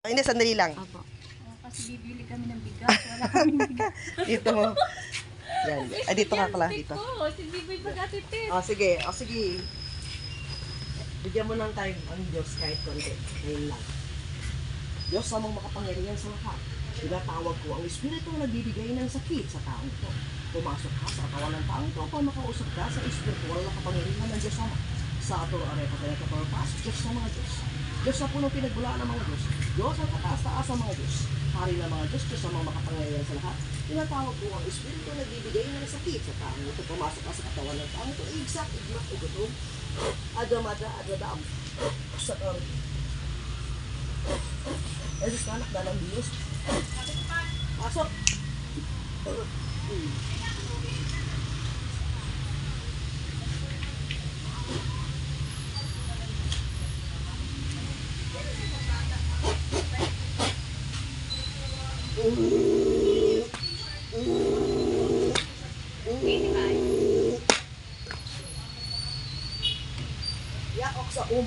Hindi, sandali lang. Opo. Oh, kasi bibili kami ng bigas. Wala kami bigas. Dito mo. Yan. Ay, dito ka pala. Dito. ko. Si Biboy Bagatitip. O, sige. O, sige. Bigyan mo ng time ang Diyos kahit konti. Ngayon lang. Diyos amang makapangyarihan sa lahat. Tinatawag ko ang Espiritu na nagbibigay ng sakit sa taong ito. Pumasok ka sa katawan ng taong ito upang makausap ka sa espiritual na kapangyarihan ng Diyos Ama. Sa ato arepa kaya kapalpas, Diyos sa mga Diyos. Diyos sa punong pinagbulaan ng mga Diyos. Diyos ang kataas-taas ng mga Diyos. Hari ng mga Diyos, Diyos ang mga makapangyarihan sa lahat. Tinatawag ko ang Espiritu na nagbibigay ng sakit sa taong ito. Pumasok sa katawan ng taong ito. Igsak, igmak, ugutom. Adamada, adadam. Sa karon. Diyos na anak, dalang Diyos. Pasok. Hmm. Sa um.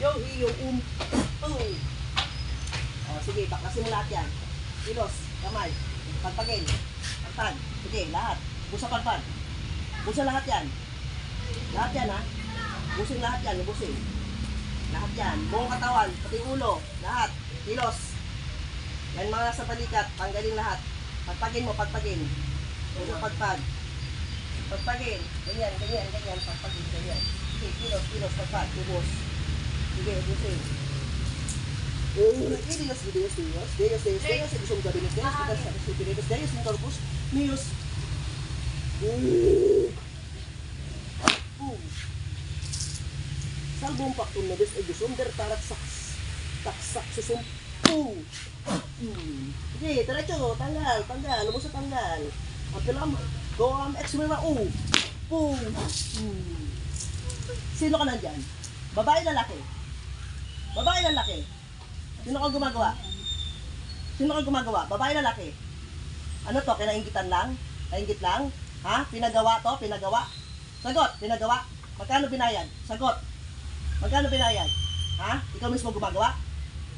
Yung iyong um. O, sige, baklasin mo lahat yan. Kilos, kamay, pagpagin, pagpag. Sige, lahat. Busa pagpag. Busa lahat yan. Lahat yan, ha? Busin lahat yan, busin. Lahat yan. Buong katawan, pati ulo, lahat. Kilos. Yan mga sa balikat, tanggalin lahat. Pagpagin mo, pagpagin. Busa pagpag. Pagpagin. Ganyan, ganyan, ganyan. Pagpagin, ganyan. Sige, kilos, kilos, pagpag, ubos. Sige, ubusin. Ini Dios, Dios, Dios, Dios, Dios, Dios, Dios, un gabinete, Dios, Dios, Dios, Dios, Dios, un corpus, Dios. Salbong pakton na Dios, Dios, um der tarat saks, taksak, susum, pum. Sige, diretso, tanggal, tanggal, lumusot tanggal. Apilam, am, go am, X mo na, oh. Boom. Hmm. Sino ka nandyan? Babae, lalaki? Babae, lalaki? Sino ka gumagawa? Sino ka gumagawa? Babae, lalaki? Ano to? Kinaingitan lang? Kaingit lang? Ha? Pinagawa to? Pinagawa? Sagot, pinagawa. Magkano binayad? Sagot. Magkano binayad? Ha? Ikaw mismo gumagawa?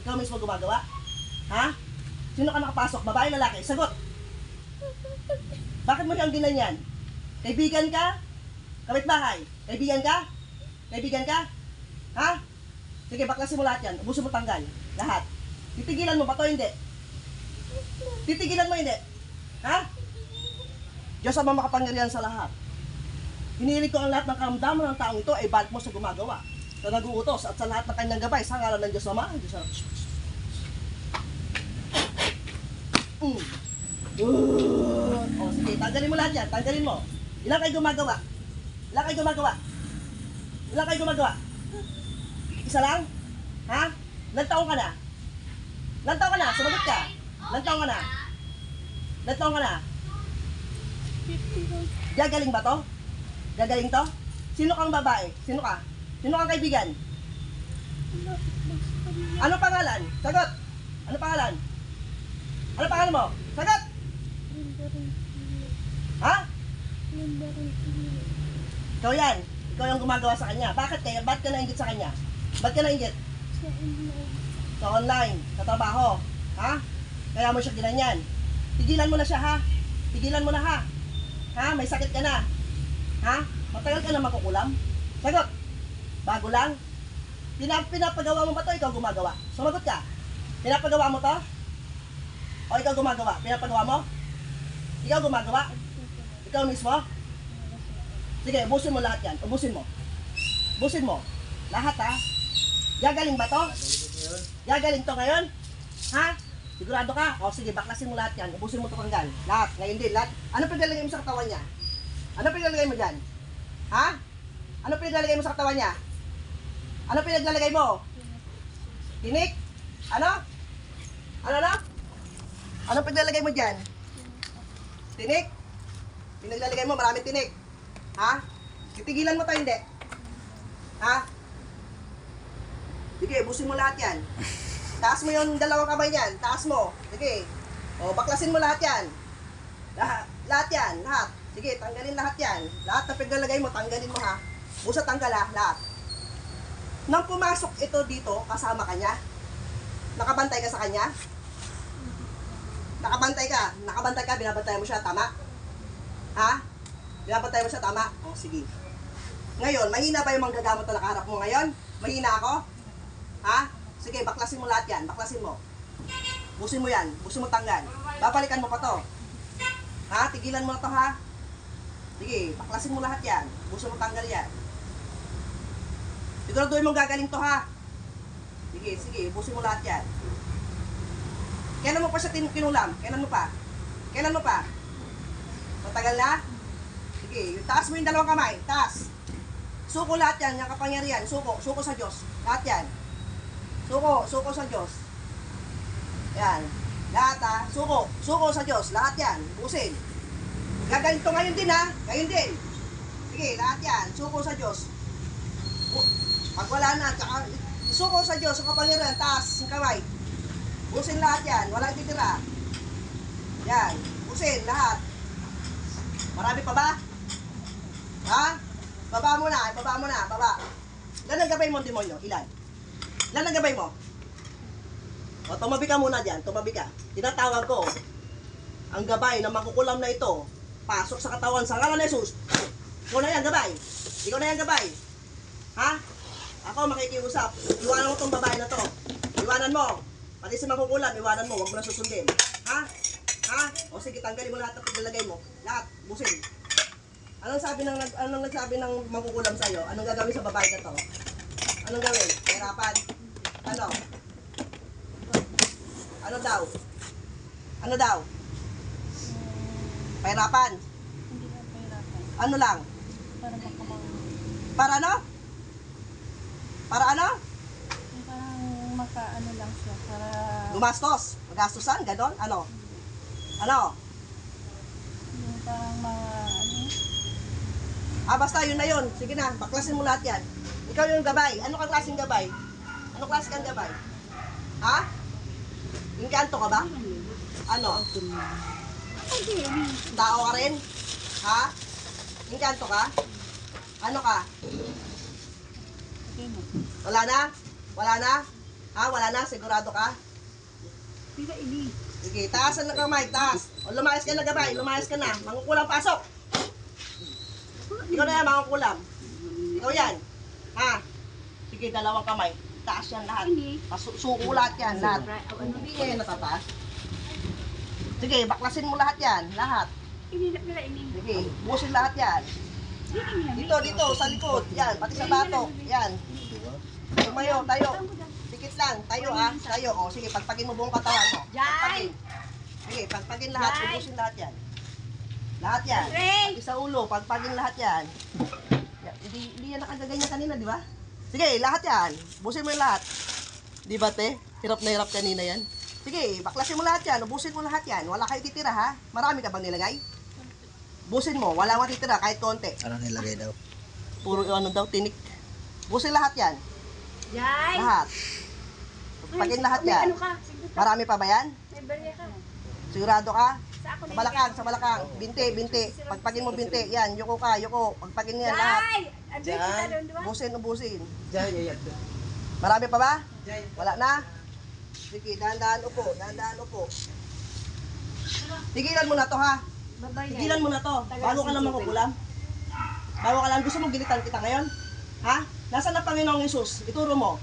Ikaw mismo gumagawa? Ha? Sino ka nakapasok? Babae, lalaki? Sagot. Bakit mo siyang ginanyan? Kaibigan ka? Kapitbahay? Kaibigan ka? Kaibigan ka? Ha? Sige, baklasin mo lahat yan. Ubusin mo tanggal. Lahat. Titigilan mo ba to? Hindi. Titigilan mo hindi. Ha? Diyos ang makapangyarihan sa lahat. Hinihiling ko ang lahat ng karamdaman ng taong ito ay balik mo sa gumagawa. Sa nag-uutos at sa lahat ng kanyang gabay sa ngalan ng Diyos Ama. Diyos Ama. Mm. Uh. O sige, tanggalin mo lahat yan. Tanggalin mo. Ilan kayo gumagawa? Ilan kayo gumagawa? Ilan kayo gumagawa? Isa lang? Ha? Ilan taong ka na? Ilan taong ka na? Sumagot ka. Ilan taong ka na? Ilan taong ka na? Gagaling ba to? Gagaling to? Sino kang babae? Sino ka? Sino kang kaibigan? Ano pangalan? Sagot! Ano pangalan? Ano pangalan mo? Sagot! Ha? Ikaw yan. Ikaw yung gumagawa sa kanya. Bakit kaya? Ba't ka nainggit sa kanya? Ba't ka nainggit? Sa online, sa trabaho. Ha? Kaya mo siya ginanyan. Tigilan mo na siya ha. Tigilan mo na ha. Ha? May sakit ka na. Ha? Matagal ka na makukulam. Sagot. Bago lang. Pinap pinapagawa mo ba to? Ikaw gumagawa. Sumagot ka. Pinapagawa mo to? O ikaw gumagawa? Pinapagawa mo? Ikaw gumagawa? Ikaw mismo? Sige, ubusin mo lahat yan. Ubusin mo. Ubusin mo. Lahat ha. Gagaling ba to? Gagaling to ngayon? Ha? Sigurado ka? O sige, baklasin mo lahat yan. Ubusin mo to tanggal. Lahat. Ngayon din, lahat. Ano pinaglalagay mo sa katawan niya? Ano pinaglalagay mo dyan? Ha? Ano pinaglalagay mo sa katawan niya? Ano pinaglalagay mo? Tinik? Ano? Ano na? Ano pinaglalagay mo dyan? Tinik? Pinaglalagay mo, maraming tinik. Ha? Titigilan mo to hindi? Ha? Sige, busin mo lahat yan. Taas mo yung dalawang kamay niyan. Taas mo. Sige. O, baklasin mo lahat yan. Lahat, lahat yan. Lahat. Sige, tanggalin lahat yan. Lahat na pinaglalagay mo, tanggalin mo ha. Busa tanggal ha, lahat. Nang pumasok ito dito, kasama ka niya? Nakabantay ka sa kanya? Nakabantay ka? Nakabantay ka, binabantay mo siya, tama? Ha? Binabantay mo siya, tama? O, sige. Ngayon, mahina ba yung manggagamot na nakaharap mo ngayon? Mahina ako? Ha? Sige, baklasin mo lahat yan. Baklasin mo. Busin mo yan. Busin mo tanggal. Babalikan mo pa to. Ha? Tigilan mo na to, ha? Sige, baklasin mo lahat yan. Busin mo tanggal yan. Siguraduhin mo gagaling to, ha? Sige, sige. Busin mo lahat yan. Pa siya kinulam? Kailan mo pa? Kailan mo pa? Matagal na? Sige, taas mo yung dalawang kamay. Taas. Suko lahat yan, yung kapangyarihan. Suko, suko sa Diyos. Lahat yan. Suko, suko sa Diyos. Yan. Lahat ha. Suko, suko sa Diyos. Lahat yan. Busin. Gagaling to ngayon din ha. Ngayon din. Sige, lahat yan. Suko sa Diyos. Pag wala na, tsaka suko sa Diyos, ang kapangyarihan, taas yung kamay. Busin lahat yan. Walang titira. Yan. Busin lahat. Marami pa ba? Ha? Baba mo na, baba mo na, baba. Ilan ang gabay mo, demonyo? Ilan? Ilan ang gabay mo? O, tumabi ka muna dyan, tumabi ka. Tinatawag ko, ang gabay na makukulam na ito, pasok sa katawan sa ngalan ni Jesus. Ikaw na yan, gabay. Ikaw na yan, gabay. Ha? Ako makikiusap. Iwanan mo tong babae na to. Iwanan mo. Pati sa makukulam, iwanan mo. Huwag mo na susundin. Ha? Ha? O sige, tanggalin mo lahat ng paglalagay mo. Lahat. Busin. Anong sabi ng anong nagsabi ng makukulam sa iyo? Anong gagawin sa babae na to? Anong gawin? Hirapan. Ano? Ano daw? Ano daw? Pahirapan. Hindi na pahirapan. Ano lang? Para makamang... Para ano? Para ano? Parang makaano lang siya. Gumastos. Magastusan? Ganon? Ano? Ano? Yung parang mga... Ano? Ah, basta yun na yun. Sige na, baklasin mo lahat yan. Ikaw yung gabay. Ano kang klaseng gabay? Ano klase kang gabay? Ha? Inkanto ka ba? Ano? Tao ka rin? Ha? Inkanto ka? Ano ka? Wala na? Wala na? Ha? Wala na? Sigurado ka? Pila ini. Sige, taasan ng kamay, taas. O lumayas ka na gabay, lumayas ka na. Mangukulam, pasok. Ikaw na yan, mangukulam. Ikaw yan. Ha? Sige, dalawang kamay. Taas yan lahat. Ini. Pasu- suko lahat yan, lahat. Hindi yan natataas. Sige, baklasin mo lahat yan, lahat. Sige, busin lahat yan. Dito, dito, sa likod. Yan, pati sa batok. Yan. Tumayo, tayo. Lang, tayo ha. Tayo. O, sige, pagpagin mo buong katawan mo. Pagpagin. Sige, pagpagin lahat. Jai! Ubusin lahat yan. Lahat yan. Pati sa ulo, pagpagin lahat yan. Hindi, hindi yan nakaganyan kanina, di ba? Sige, lahat yan. Busin mo yung lahat. Di ba, te? Hirap na hirap kanina yan. Sige, baklasin mo lahat yan. Ubusin mo lahat yan. Wala kayo titira, ha? Marami ka bang nilagay? Busin mo. Wala kang titira, kahit konti. Ano nilagay daw? Puro ano daw, tinik. Busin lahat yan. Jai! Lahat. Pagpagin lahat yan. Ano ka? Marami pa ba yan? May barya ka. Sigurado ka? Sa balakang, sa balakang. Binti, binti. Pagpagin mo binti. Yan, yuko ka, yuko. Pagpagin mo yan lahat. Jai! Andun kita doon, di ba? Busin, ubusin. Diyan, yayat. Marami pa ba? Wala na? Sige, dahan-dahan upo. Dahan-dahan upo. Tigilan mo na to ha. Tigilan mo na to. Bago ka lang makukulam. Bago ka lang. Gusto mong gilitan kita ngayon? Ha? Nasaan na Panginoong Yesus? Ituro mo.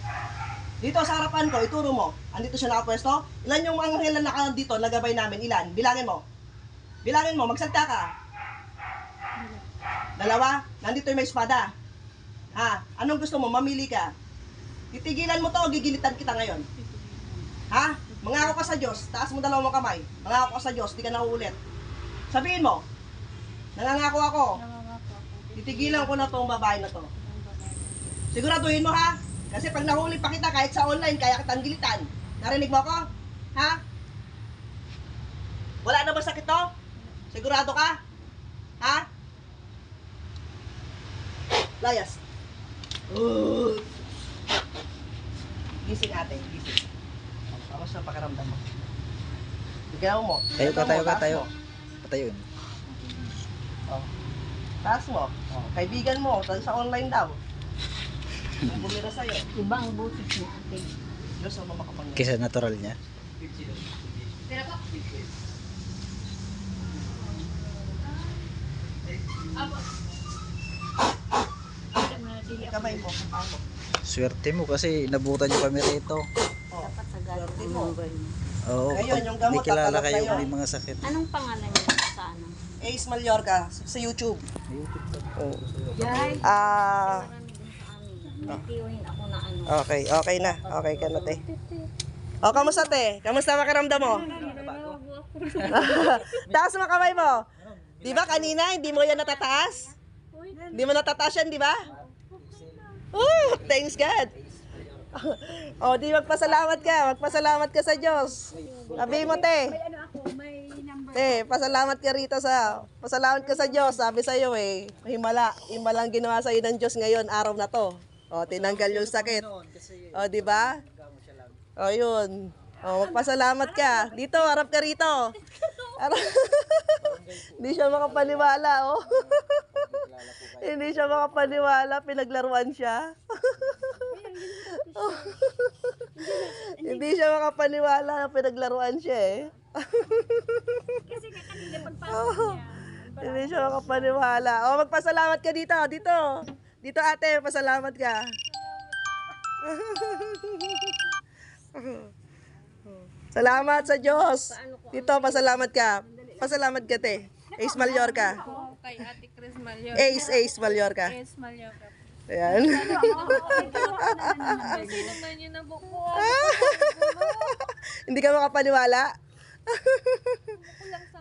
Dito sa harapan ko, ituro mo. Andito siya nakapwesto. Ilan yung mga na naka dito, nagabay namin? Ilan? Bilangin mo. Bilangin mo, magsalta ka. Dalawa? Nandito yung may espada. Ha? Anong gusto mo? Mamili ka. Titigilan mo to o gigilitan kita ngayon? Ha? Mangako ka sa Diyos. Taas mo dalawang kamay. Mangako ka sa Diyos. Di ka na uulit. Sabihin mo. Nangangako ako. Nangangako ako. Titigilan ko na tong babae na to. Siguraduhin mo ha. Kasi pag nahuli pa kita kahit sa online, kaya kitang gilitan. Narinig mo ako? Ha? Wala na ba sakit to? Sigurado ka? Ha? Layas. Uh. Gising ate, gising. Tapos sa pakaramdam mo. Bigyan mo. Tayo ka, tayo ka, tayo. mo. Patayun. Oh. Taas mo. Oh. Kaibigan mo, sa sa online daw. Bumira sa'yo. Iba ang boses ni ate. Diyos ang mamakapangyarihan. Kisa natural niya. Kamay mo. Ako. Swerte mo kasi inabutan niyo kami rito. Oh. Dapat sa Swerte mo. Oo, pag yung gamot, may kilala tatanong kayo kayo. may mga sakit. Anong pangalan niya sa ano? Ace Mallorca sa YouTube. Oh. Yay! Ah, Ako na ano. okay, okay na. Okay ka na, te. O, kamusta, te? Kamusta makiramdam mo? Taas mo kamay mo. Di ba kanina, hindi mo yan natataas? Hindi mo natataas yan, di ba? Oh, thanks God. oh, di magpasalamat ka. Magpasalamat ka sa Diyos. Sabi mo, te. Te, pasalamat ka rito sa, pasalamat ka sa Diyos. Sabi sa iyo eh, himala, himala ang ginawa sa iyo ng Diyos ngayon, araw na to. O, tinanggal yung sakit. O, di ba? O, yun. O, magpasalamat ka. Dito, harap ka rito. Hindi siya makapaniwala, oh. Hindi siya makapaniwala, pinaglaruan siya. Hindi siya makapaniwala na pinaglaruan siya eh. Kasi kanina pagpasok niya. Hindi siya makapaniwala. O, magpasalamat ka dito, dito. Dito ate, pasalamat ka. Salamat sa Diyos. Dito, pasalamat ka. Pasalamat ka, te. Ace Mallorca. Kay Ate Chris Malyo. Ace, Ace Mallorca. Yes, Malyoka. Ayan. Hindi ka makapaniwala?